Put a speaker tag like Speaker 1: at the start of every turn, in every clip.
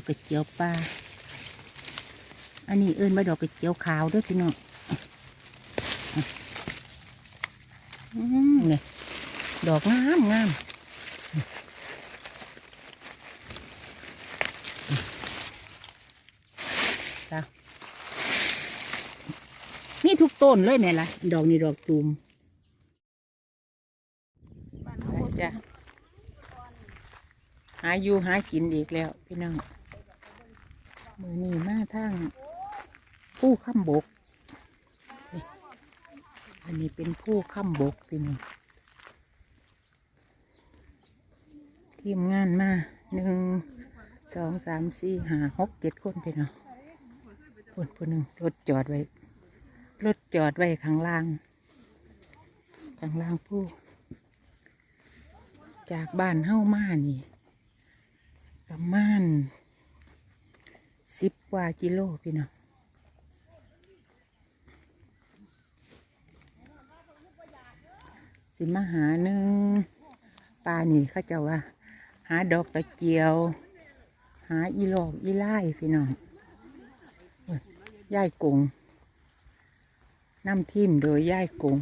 Speaker 1: อกกระเจียวปลาอันนี้เอิ้นมาดอกกระเจียวขาวเด้วยพี่น้องอืมเนี่ยดอกงามงามจ้ะมีทุกต้นเลยเนี่ยล่ะดอกนี้ดอกตูมไปจ้ะหาอยู่หากินอีกแล้ว พี่น้อง มือนีมาทางผู้ข้ามบก อันนี้เป็นผู้ข้ามบกพี่น้องทีมงานมาหนึ่งสองสามสี่ห้าหกเจ็ดคนพี่น้องคนผู้หนึ่งรถจอดไว้ รถจอดไว้ข้างล่าง ข้างล่างผู้ จากบ้านเฮ้ามานี่ประมาณ สิบกว่ากิโลพี่น้องสิมาหาหนึ่งปลานี่เขาจะว่า หาดอกตะเกียว หาอีหลอกอีไล่พี่น้องย่ายกงน้ำทิมโดยย่ายกง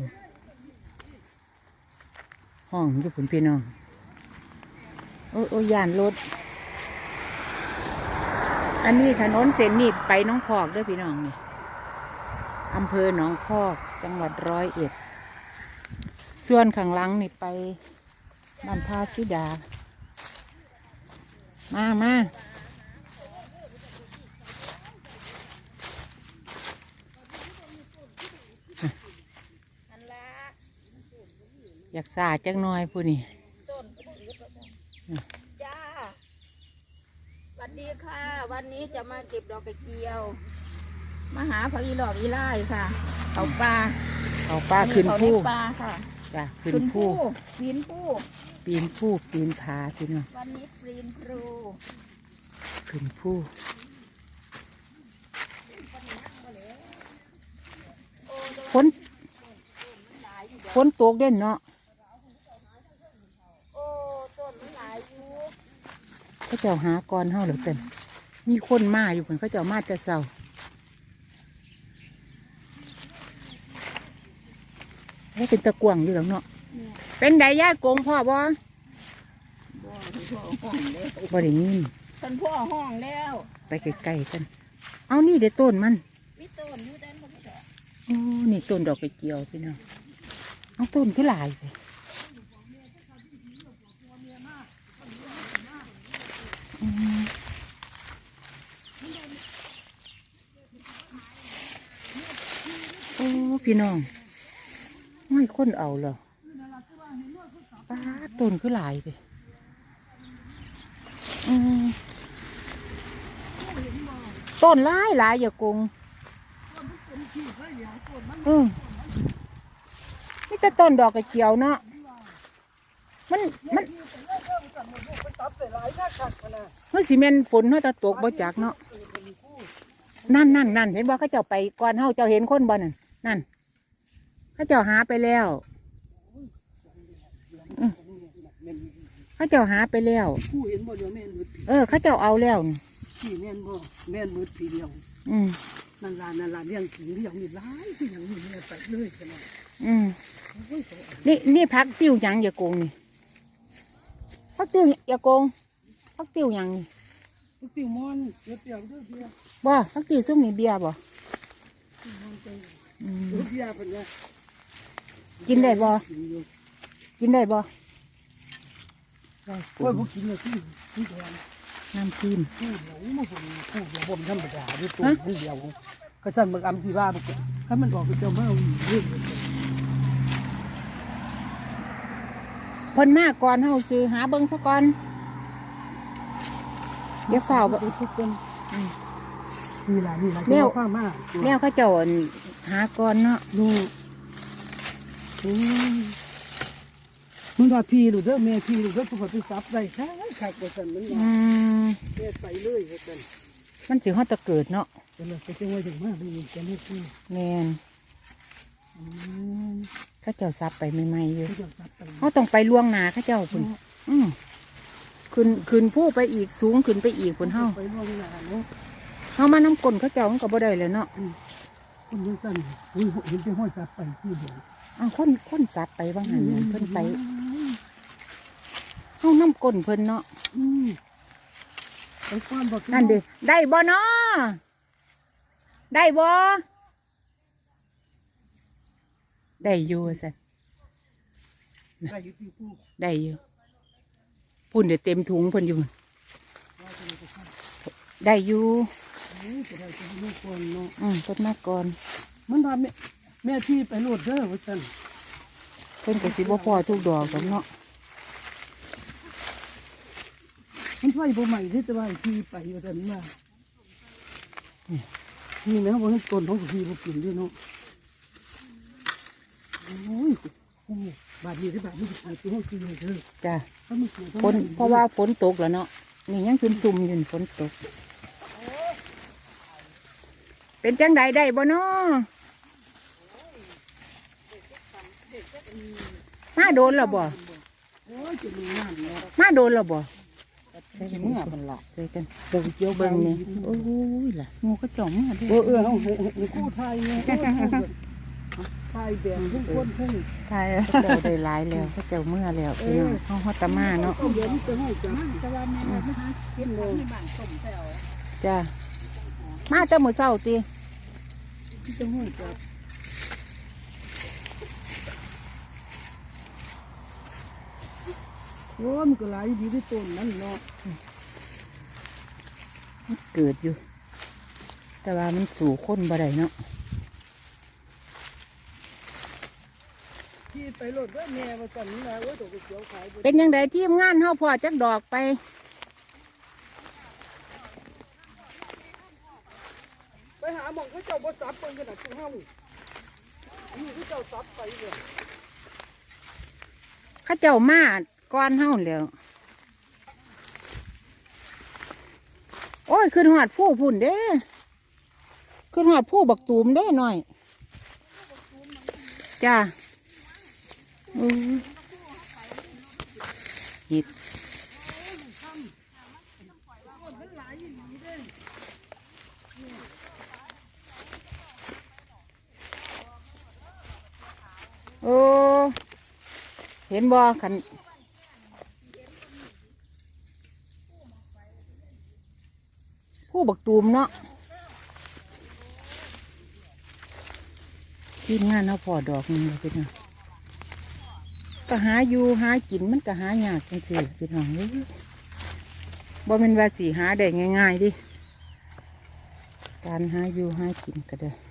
Speaker 1: ห้องอยู่ผุนพี่น้อง โอ้ยโอ้ยยานรถ อันนี้ถนนเส้นนี้ไปน้องพอกด้วยพี่น้องนี่อำเภอหนองพอกจังหวัดร้อยเอ็ด ส่วนข้างหลังนี่ไปบ้านท่าซิดา มามาอยากสาจักหน่อยผู้นี่
Speaker 2: จ้ สวัสดีค่ะ วันนี้จะมาเก็บดอกกระเจียว มาหาผักอีหลอกอีไล่ค่ะเขาปลา
Speaker 1: เอาป้าขึ้น
Speaker 2: อัเขา
Speaker 1: ผู้
Speaker 2: เรียกปลาค่ะ
Speaker 1: จ้ะขึ้นผู้
Speaker 2: ปีนผู้
Speaker 1: ปีนผู้ปีนผาพี่น้อง
Speaker 2: วันนี้ปีนครู
Speaker 1: ขึ้นผู้ฝนฝนตกเด่นเนาะ
Speaker 2: โอ้ต้นมันหลายอยู่
Speaker 1: เขาเจ้าหาก่อนเฮาเหลือเต็นมีคนมาอยู่เหมือนเขาเจ้ามาแต่เช้าโอ้เป็นตะกวางอยู่หรอกเนาะ
Speaker 2: เนี่ย
Speaker 1: เป็นไดย่ากงพ่อบ่
Speaker 2: บ่ท่านพ่อห้องแล้ว
Speaker 1: บ่ได้ยิน
Speaker 2: ท่านพ่อห้องแล้ว
Speaker 1: ไปใกล้ๆกัน เอานี่เดี๋ยวต้นมัน
Speaker 2: วิต้นอยู่ด้านบนดอก
Speaker 1: โอ้นี่ต้นดอกกระเจียวพี่น้องเอาต้นคือหลายเลยอืม โอ้ พี่น้องไม่ค้นเอาเหรอป้าต้นคือหลายเลยต้นหลายหลายอย่ากงอืมนี่จะต้นดอกกระเจียวเนาะมันมัน เฮ้ยสีเมนฝนเขาจะตกบ่จากเนาะนั่นนั่นนั่นเห็นว่าเขาเจ้าไปก่อนเฮาเจ้าเห็นคนบ่นั่นนั่นเขาเจ้าหาไปแล้วอืมเขาเจ้าหาไปแล้ว
Speaker 3: ผู้เห็นบ่เดียวแม่นมืดผี
Speaker 1: เออ เขาเจ้าเอาแล้วนี่
Speaker 3: พี่แม่นบ่แม่นมืดผีเดียว
Speaker 1: อืม
Speaker 3: นั่นล่ะนั่นล่ะเลี้ยงผีเลี้ยงนี่ร้ายสิอย่างนี้เนี่ยไปเลยกันเนาะ
Speaker 1: อืม
Speaker 3: โอ้ยเขาเอา
Speaker 1: นี่นี่พักติ้วหยังอย่าโกงนี่ พักติ้วอย่าโกงพักติ้วหยังนี่
Speaker 3: ลูกติวมอนเดี๋ยวเปียกเด้อเบียร์
Speaker 1: บ่พักติ้วซุ่มนี่เบียร์บ่
Speaker 3: ติวมอนไป
Speaker 1: อืม
Speaker 3: เดี๋ยวเบียร์เพิ่นเนี่ย
Speaker 1: กินได้บ่
Speaker 3: กินอยู่
Speaker 1: กินได้บ่ได้
Speaker 3: โอ้ยบ่กินเลยที่ที่แทน
Speaker 1: น้ำจิ้ม
Speaker 3: ผู้เดียวมาผมผู้เดียวผมธรรมดาด้วยตัวผู้เดียวก็สั่นบักอำที่ว่าบ่ถ้ามันออกไปเจ้ามาเอาเรื่อง
Speaker 1: พิ่นมาก่อนเฮาซื้อหาเบิ่งซะก่อนเดี๋ยวฝ้าว
Speaker 3: ไป
Speaker 1: บ่
Speaker 3: ทุกคน
Speaker 1: อืม
Speaker 3: นี่ล่ะนี่ล่ะ
Speaker 1: แนว
Speaker 3: ข้างมาก
Speaker 1: แนวเขาเจ้าอั่นหาก่อนเนาะ
Speaker 3: นี่โอ้ยมึงว่าพี่ลูกเด้อแม่พี่ลูกเด้อทุกคนไปซับได้ใช่ใช่ก็สั่นมัน
Speaker 1: อื
Speaker 3: ว่า
Speaker 1: ม
Speaker 3: แม่ไปเลยก็สั่น
Speaker 1: มันสิฮอดตะเกิดเนาะ
Speaker 3: ก็เลยก็จะว่าอย่างมากเลยจะไม่พูด
Speaker 1: แม่น
Speaker 3: อืม
Speaker 1: เขาเจ้าซับไปใหม่ๆอยู่
Speaker 3: เขาจะซับไป
Speaker 1: เฮาต้องไปล่วงหน้าเขาเจ้าพุ่นอืมขึ้นขึ้นผู้ไปอีกสูงขึ้นไปอีกคนเฮา
Speaker 3: ไปล่วงหน้าเนาะ
Speaker 1: เฮามาน้ำกลนเขาเจ้ามันก็บ่ได้เลยเนาะ
Speaker 3: คนยังสั่นเห็นเห็นเป็นห้อยจับไปที่เดียว
Speaker 1: อ้าวคนคนสับไปบางหันนั่นเพิ่นไปเฮาน้ำกลนเพิ่นเนาะ
Speaker 3: อืมไปความบอก
Speaker 1: นั่นดิได้บ่เนาะได้บ่ ได้อยู่สัน
Speaker 3: ได้อยู่ที่ผู้
Speaker 1: ได้อยู่พุ่นเดี๋ยวเต็มถุงเพิ่นอยู่ได้อยู่
Speaker 3: เอ้ยจะได้จะให้ลูกคนเนาะ
Speaker 1: อืมเพิ่นมาก่อน
Speaker 3: มันทำแม่แม่ที่ไปโลดเด้อว่าจัน
Speaker 1: เพิ่นก็สิบ่พอทุกดอกกันเนาะ
Speaker 3: มันไฟบ่ใหม่ที่จะว่าที่ไปว่าจันมานี่นะว่าต้นของพี่บ่กินด้วยเนาะโอ้ยโอ้ยบาดนี้ที่บาดนี้ที่ไปที่ห้องกินเลยเด้อ
Speaker 1: จ้ะ
Speaker 3: ถ้ามันเกิด
Speaker 1: ฝนเพราะว่าฝนตกแล้วเนาะนี่ยังซุ่มๆอยู่นี่ฝนตก เป็นจังใดได้บ่เนาะมาโดนแล้วบ่
Speaker 3: โอ้ยจะมีงานเนาะ
Speaker 1: มาโดนแล้วบ่
Speaker 3: เมื่อมันละ
Speaker 1: ใส่กันเบิ่งเจียวเบิ่งนี่โอ้ยล่ะงูก็จ่องมาเด้
Speaker 3: เออเออเอาให้ให้กู้ไทยเนี่ย ไทยแบบทุกคนเพิ่ง
Speaker 1: ทายเจ้าได้หลายแล้วเขาเจ้าเมื่อแล้วพี่น้องเฮาฮอดตะมาเนาะ
Speaker 3: เดี๋ยวมันจะให้จับ
Speaker 2: แต่ว่าแม่มาหาเก็บของในบ้านต้มแซว
Speaker 1: จ้ะมาแต่มื้อเช้าติ
Speaker 3: จะให้จับโอ้มันก็หลายดีที่ต้นนั่นเนาะ
Speaker 1: มันเกิดอยู่ แต่ว่ามันสู่คนบ่ได้เนาะ
Speaker 3: ที่ไปรถว่าแม่มาสั่นนี่นะโอ้ยตัวก๋วยเตี๋ยวขายบ่
Speaker 1: เป็นยังไงทีมงานเฮาพอจักดอกไป
Speaker 3: ไปหาหมองเขาเจ้าบ่จับเปิ้นขนาดที่เฮานี่เขาเจ้าจับไปเลย
Speaker 1: เข้าเจ้ามาก่อนเฮาแล้ว โอ้ยขึ้นหอดผู้พุ่นเด้ขึ้นหอดผู้บักตูมเด้หน่อย จ้า อือหยิบโอ้ เห็นบ่ขันผู้บักตูมเนาะทีมงานเอาพอดอกนึงเลยพี่น้อง ก็หาอยู่หากินมันก็หายากจังสิพี่น้องเอ้ยบ่เป็นว่าสีหาได้ง่ายๆดิ การหาอยู่หากินก็ได้ อะ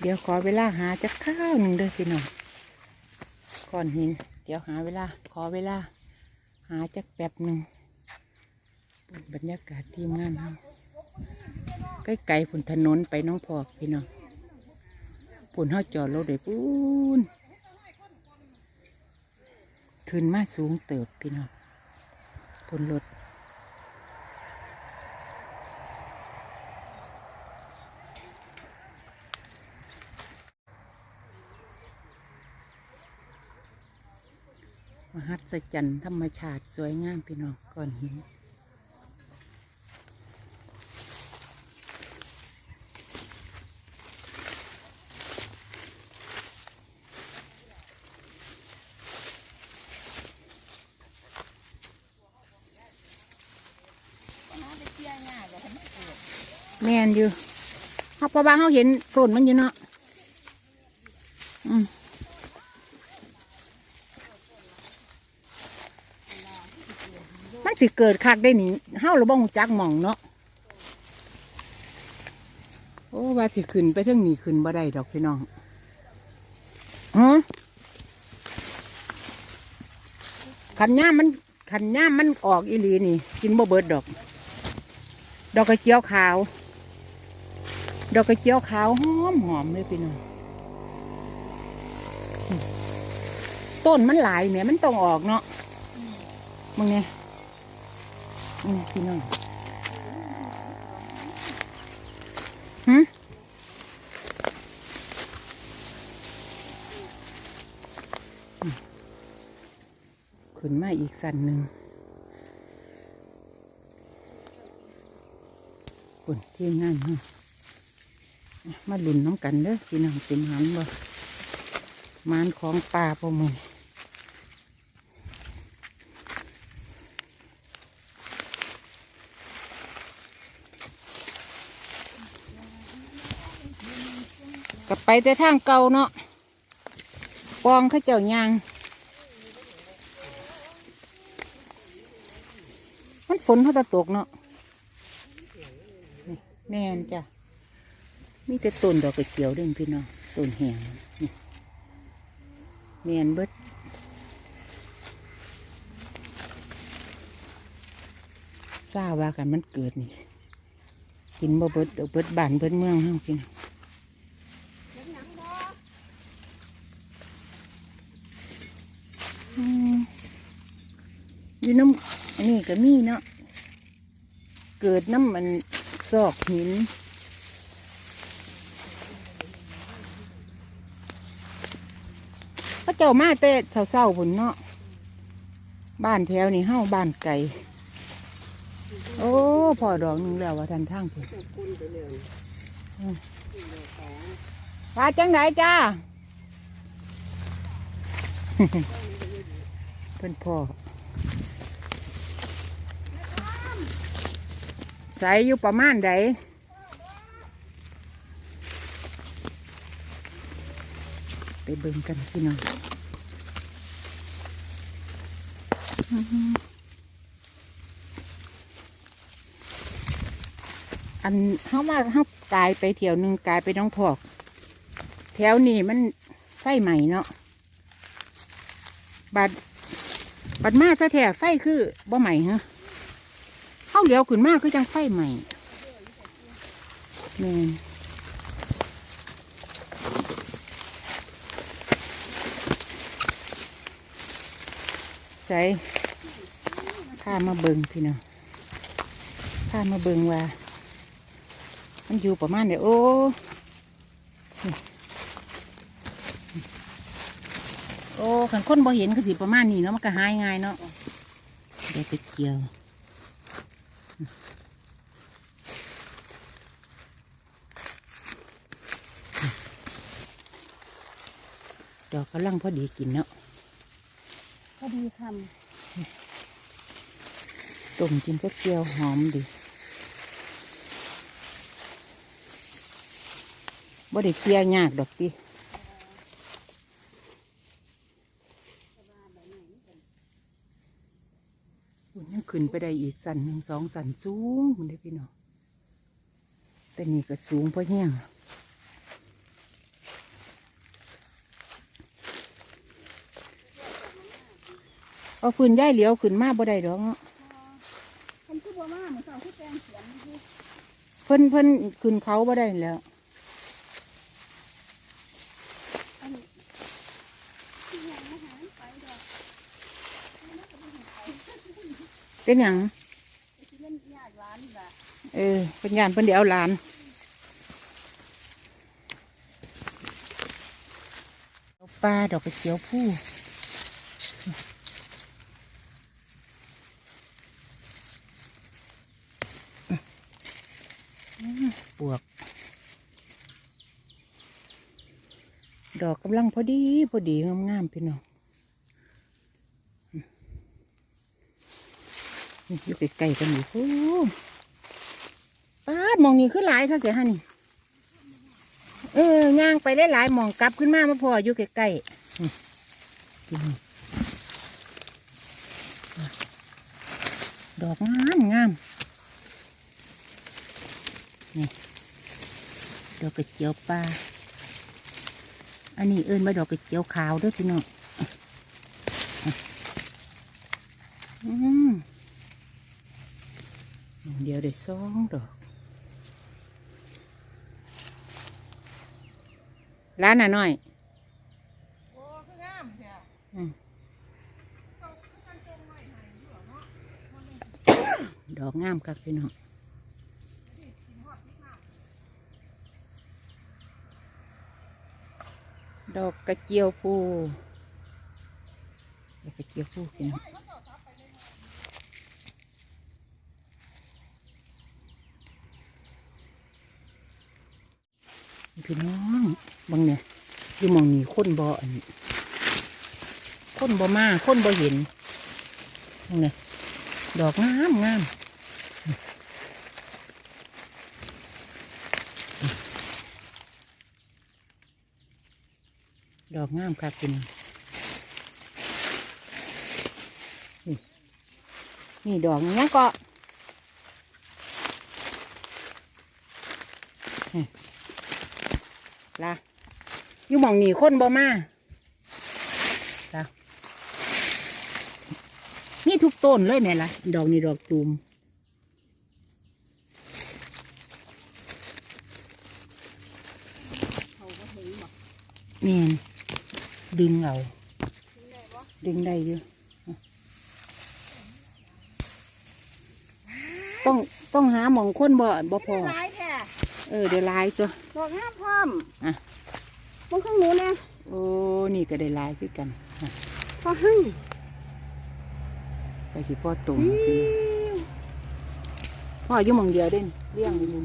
Speaker 1: เดี๋ยวขอเวลาหาจักข้าวหนึ่งเด้อพี่น้องก่อนหิน เดี๋ยวหาเวลา ขอเวลา หาจักแป๊บหนึ่งบรรยากาศทีมงานเราใกล้ๆผุนถนนไปน้องพอกพี่น้องผุนห้าจอดรถเลยปูนขึ้นมาสูงเติบพี่น้องผุนรถ มหัศจรรย์ธรรมชาติสวยงามพี่น้องก้อนหินแมนอยู่เขาเพราะว่าเขาเห็นต้นมันอยู่เนาะอืม มันสิเกิดคักได้หนิเฮาหรือบ้องจักหม่องเนาะโอ้ว่าสิขึ้นไปเรื่งนี้ขึ้นบ่ได้ดอกพี่น้องฮะขันย่ามันขันย่ามมันออกอีหลีนี่ กินบ่เบิดดอก ดอกกระเจียวขาว ดอกกระเจียวขาวหอมหอมเลยพี่น้องต้นมันหลายเนี่ยมันต้องออกเนาะมึงไง นี่พี่น้องหึอืมขึ้นมาอีกสันหนึ่งคนที่งานเฮามาลุ่นน้ำกันเด้อพี่น้องเต็มหันบ่มานของป่าประมือ กลับไปแต่ทางเก่าเนาะปองเขาเจ้ายาง มันฝนเขาจะตกเนาะแม่นจ้ะ มีแต่ต้นดอกกระเจียวเด้งพี่น้องต้นแหงนี่แม่นเบิดทราบว่ากันมันเกิดนี่ กินบ่เบิดเอาเบิดบ้านเบิดเมืองเฮาพี่น้อง อยู่น้ำอันนี้ก็มีเนาะเกิดน้ำมันซอกหินพระเจ้ามาแต่เศร้าๆพุ่นเนาะบ้านแถวนี้เฮ้าบ้านไก่โอ้พอดอกหนึงแล้วว่าทันทางพุ่อืมว่าจังไหนจ้าเพิ่นพ่อ ใสอยู่ประมาณใดไปเบิ่งกันพี่น้องอันเขาว่าเขากายไปเที่ยวหนึ่งกายไปน้องพอก แถวนี้มันไฟใหม่เนาะบัดบัดมาซะแท้ไฟคือบ่ใหม่ฮะ เข้าเหลียวขึ้นมากคือจังไฟใหม่แม่นใส่ข้ามาเบิงพี่น้องข้ามาเบิงว่า มันอยู่ประมาณเดี๋ยวโอ้โอ้ขันคนบ่เห็นก็สิประมาณนี้เนาะมันก็หายง่ายเนาะเดี๋ยวไปเกี่ยว ดอกกำลังพอดีกินเนาะ
Speaker 2: พอดีค
Speaker 1: ต้มกินก็เจียวหอมดีบ่ได้เกลียยากดอกติอุ่นยัง ขึ้นไปได้อีกสันหนึ่งสองสันสูงมันได้อพี่น้องแต่นี่ก็สูงเพราะแห้งเอาฟืนย่ายเหลียวขึ้นมาบ่ได้ดอกเนาะำ
Speaker 2: มันคือบ่มาเหมือนเขาที่แปลงเสียงนี่คือ
Speaker 1: เพิ่นเพิ่นขึ้นเขาบ่ได้แล้ว เป็นอย่า
Speaker 2: ง
Speaker 1: เออเป็นงานเพิ่นเดี๋ยวเอานดอกปลาดอกกระเจียวผู้ปวก ดอกกำลังพอดี พอดีงามๆพี่น้อง อยู่ใกล้ๆกันอยู่โอ้ป้ามองนี้คือหลายค่ะเสียฮะนี่ เออย่างไปหลายๆมองกลับขึ้นมามาพออยู่ใกล้ๆดอกงามงามนี่ดอกกระเจียวปลา อันนี้เอิ้นมาดอกกระเจียวขาวด้วยพี่น้องอืม เดี๋ยวได้สองดอกร้านน่ะน้อย
Speaker 2: โอ้คืองามแท้
Speaker 1: อืมดอกงามครับพี่น้องดอกกระเจียวปูดอกกระเจียวปูพี่น้อง พี่น้องบางเนี่ยอยู่มองนี้คนบ่อันนี้คนบ่มาคนบ่เห็นบางเนี่ยดอกงามงามดอกงามครับพี่น้องนี่นี่ดอกนี้ก็นี่ ละอยู่หมองนี่คนบ่มาละมีทุกต้นเลยเนี่ยละดอกนี่ดอกตูม
Speaker 2: เขาก็ถึงบอก
Speaker 1: แม่ดึงเอา
Speaker 2: ดึ
Speaker 1: งได้ยอะต้องต้องหาหมองคนบ่บ่พอ
Speaker 2: หลาย
Speaker 1: เออเดี๋ยวลายตัว
Speaker 2: ดอกงามพร้อม
Speaker 1: อะ
Speaker 2: มองข้างหนูเนี่ย
Speaker 1: โอ้นี่ก็ได้ลายคือกันอะ
Speaker 2: พอหั่ง
Speaker 1: ไปสิพ่อตรงพ่ออยู่หมองเดียวเด่นเลี้ยงอยู่มุม